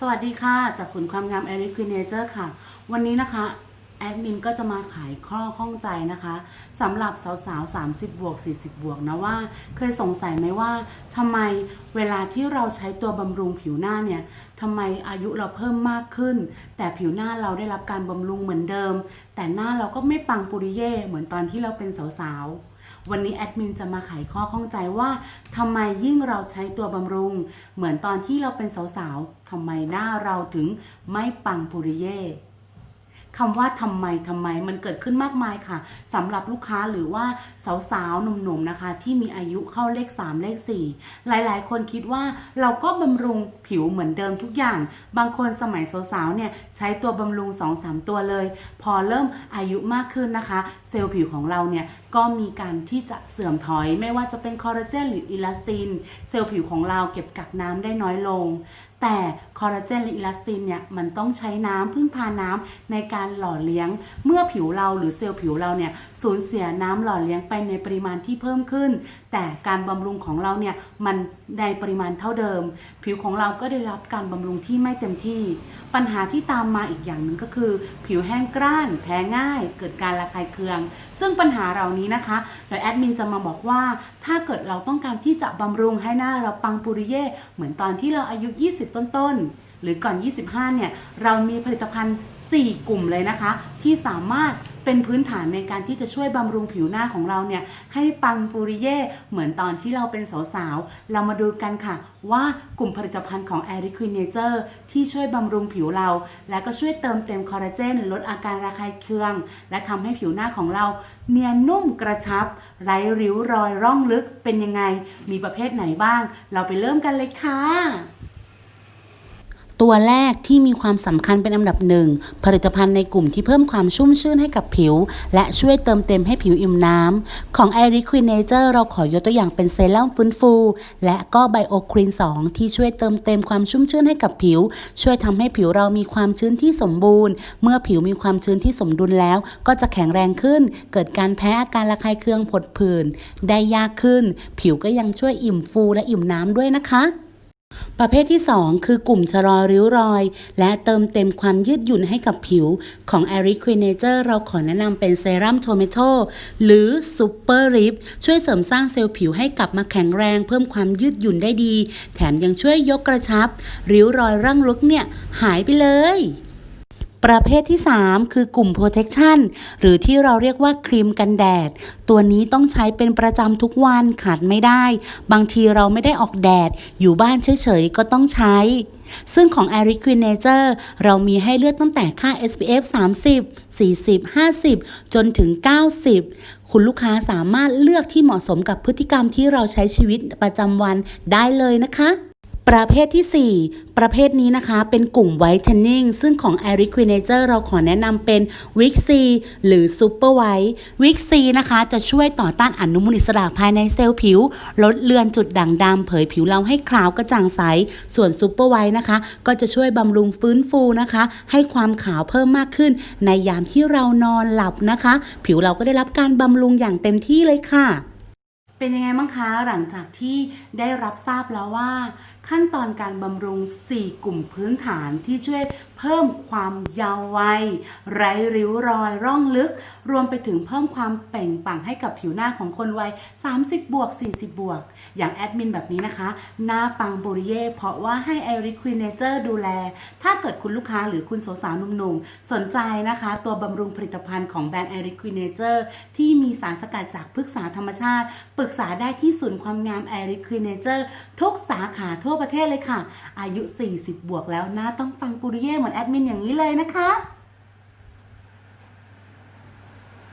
สวัสดีค่ะ จากศูนย์ความงาม e r i q u i n a t u r e ค่ะ วันนี้นะคะ แอดมินก็จะมาขายข้อข้องใจนะคะสำหรับสาวๆ 30 บวก 40 บวกนะว่า เคยสงสัยไหมว่าทำไมเวลาที่เราใช้ตัวบำรุงผิวหน้าเนี่ยทำไมอายุเราเพิ่มมากขึ้น แต่ผิวหน้าเราได้รับการบำรุงเหมือนเดิม แต่หน้าเราก็ไม่ปังปุริเย่เหมือนตอนที่เราเป็นสาวๆ วันนี้แอดมินจะมาไขข้อข้องใจว่าทำไมยิ่งเราใช้ตัวบำรุง เหมือนตอนที่เราเป็นสาวๆทำไมหน้าเราถึงไม่ปังปุริเย่ คำว่าทำไมทำไมมันเกิดขึ้นมากมายค่ะสำหรับลูกค้าหรือว่าสาวๆหนุ่มๆนะคะ ที่มีอายุเข้าเลข 3 เลข 4 หลายๆ คนคิดว่าเราก็บำรุงผิวเหมือนเดิมทุกอย่าง บางคนสมัยสาวๆเนี่ยใช้ตัวบำรุง 2-3 ตัวเลย พอเริ่มอายุมากขึ้นนะคะ เซลล์ผิวของเราเนี่ยก็มีการที่จะเสื่อมถอย ไม่ว่าจะเป็นคอลลาเจนหรืออิลาสติน เซลล์ผิวของเราเก็บกักน้ำได้น้อยลงแต่คอลลาเจนและอิลาสตินเนี่ยมันต้องใช้น้ำพึ่งพาน้ำในการหล่อเลี้ยง เมื่อผิวเราหรือเซลล์ผิวเราเนี่ยสูญเสียน้ำหล่อเลี้ยงไปในปริมาณที่เพิ่มขึ้น แต่การบำรุงของเราเนี่ยมันในปริมาณเท่าเดิม ผิวของเราก็ได้รับการบำรุงที่ไม่เต็มที่ ปัญหาที่ตามมาอีกอย่างหนึ่งก็คือ ผิวแห้งกร้าน แพ้ง่าย เกิดการระคายเคือง ซึ่งปัญหาเหล่านี้นะคะเดี๋ยวแอดมินจะมาบอกว่าถ้าเกิดเราต้องการที่จะบำรุงให้หน้าเราปังปุริเย่เหมือนตอนที่เราอายุ20 ต้นๆ หรือก่อน 25 เนี่ย เรามีผลิตภัณฑ์ 4 กลุ่มเลยนะคะ ที่สามารถเป็นพื้นฐานในการที่จะช่วยบำรุงผิวหน้าของเราเนี่ย ให้ปังปุริเย่เหมือนตอนที่เราเป็นสาวๆ เรามาดูกันค่ะ ว่ากลุ่มผลิตภัณฑ์ของ a i r i q u i n a t u r e ที่ช่วยบำรุงผิวเรา และก็ช่วยเติมเต็มคอลลาเจน ลดอาการระคายเคือง และทำให้ผิวหน้าของเรา เนียนนุ่มกระชับ ไร้ริ้วรอยร่องลึกเป็นยังไง มีประเภทไหนบ้าง เราไปเริ่มกันเลยค่ะ ตัวแรกที่มีความสำคัญเป็นอันดับหนึ่งผลิตภัณฑ์ในกลุ่มที่เพิ่มความชุ่มชื่นให้กับผิว และช่วยเติมเต็มให้ผิวอิ่มน้ำ ของ i r i q u i n a t u r e เราขอยกตัวอย่างเป็นเซรั่มฟื้นฟู และก็ไบโอครีน 2 ที่ช่วยเติมเต็มความชุ่มชื่นให้กับผิว ช่วยทำให้ผิวเรามีความชื้นที่สมบูรณ์ เมื่อผิวมีความชื้นที่สมดุลแล้ว ก็จะแข็งแรงขึ้น เกิดการแพ้อาการระคายเคืองผดผื่นได้ยากขึ้น ผิวก็ยังช่วยอิ่มฟูและอิ่มน้ำด้วยนะคะ ประเภทที่ 2 คือกลุ่มชะลอริ้วรอย และเติมเต็มความยืดหยุ่นให้กับผิวของ a r i q u i n a t u r e เราขอแนะนำเป็นเซรั่มโทเมโตหรือ Super Rip ช่วยเสริมสร้างเซลล์ผิวให้กลับมาแข็งแรง เพิ่มความยืดหยุ่นได้ดี แถมยังช่วยยกกระชับ ริ้วรอยร่างลึกเนี่ยหายไปเลย ประเภทที่ 3 คือกลุ่ม protection หรือที่เราเรียกว่าครีมกันแดด ตัวนี้ต้องใช้เป็นประจำทุกวันขาดไม่ได้ บางทีเราไม่ได้ออกแดด อยู่บ้านเฉยๆ ก็ต้องใช้ ซึ่งของ a r i q u i n a t u r e เรามีให้เลือกตั้งแต่ค่า SPF 30 40 50 จนถึง 90 คุณลูกค้าสามารถเลือกที่เหมาะสมกับพฤติกรรมที่เราใช้ชีวิตประจำวันได้เลยนะคะ ประเภทที่ 4 ประเภทนี้นะคะ เป็นกลุ่ม Whitening ซึ่งของ a r i q u i n a t u r e เราขอแนะนำเป็น Wix C หรือ Super White Wix C นะคะจะช่วยต่อต้านอนุมูลอิสระภายในเซลล์ผิว ลดเลือนจุดด่างดำเผยผิวเราให้ขาวกระจ่างใส ส่วน Super White นะคะ ก็จะช่วยบำรุงฟื้นฟูนะคะ ให้ความขาวเพิ่มมากขึ้น ในยามที่เรานอนหลับนะคะ ผิวเราก็ได้รับการบำรุงอย่างเต็มที่เลยค่ะ เป็นยังไงบ้างคะหลังจากที่ได้รับทราบแล้วว่า ขั้นตอนการบำรุง 4 กลุ่มพื้นฐานที่ช่วย เพิ่มความยาววัย ไร้ริ้วรอยร่องลึก รวมไปถึงเพิ่มความเปล่งปลั่งให้กับผิวหน้าของคนวัย 30 บวก 40 บวก อย่างแอดมินแบบนี้นะคะ หน้าปังโบริเย่เพราะว่าให้ไอริควินเนเจอร์ดูแล ถ้าเกิดคุณลูกค้าหรือคุณสาวๆหนุ่มๆ สนใจนะคะ ตัวบำรุงผลิตภัณฑ์ของแบรนด์ไอริควินเนเจอร์ที่มีสารสกัดจากพฤกษาธรรมชาติ ปรึกษาได้ที่ศูนย์ความงามไอริควินเนเจอร์ทุกสาขาทั่วประเทศเลยค่ะ อายุ 40 บวกแล้วหน้าต้องปังปุริเย่เหมือนแอดมินอย่างนี้เลยนะคะ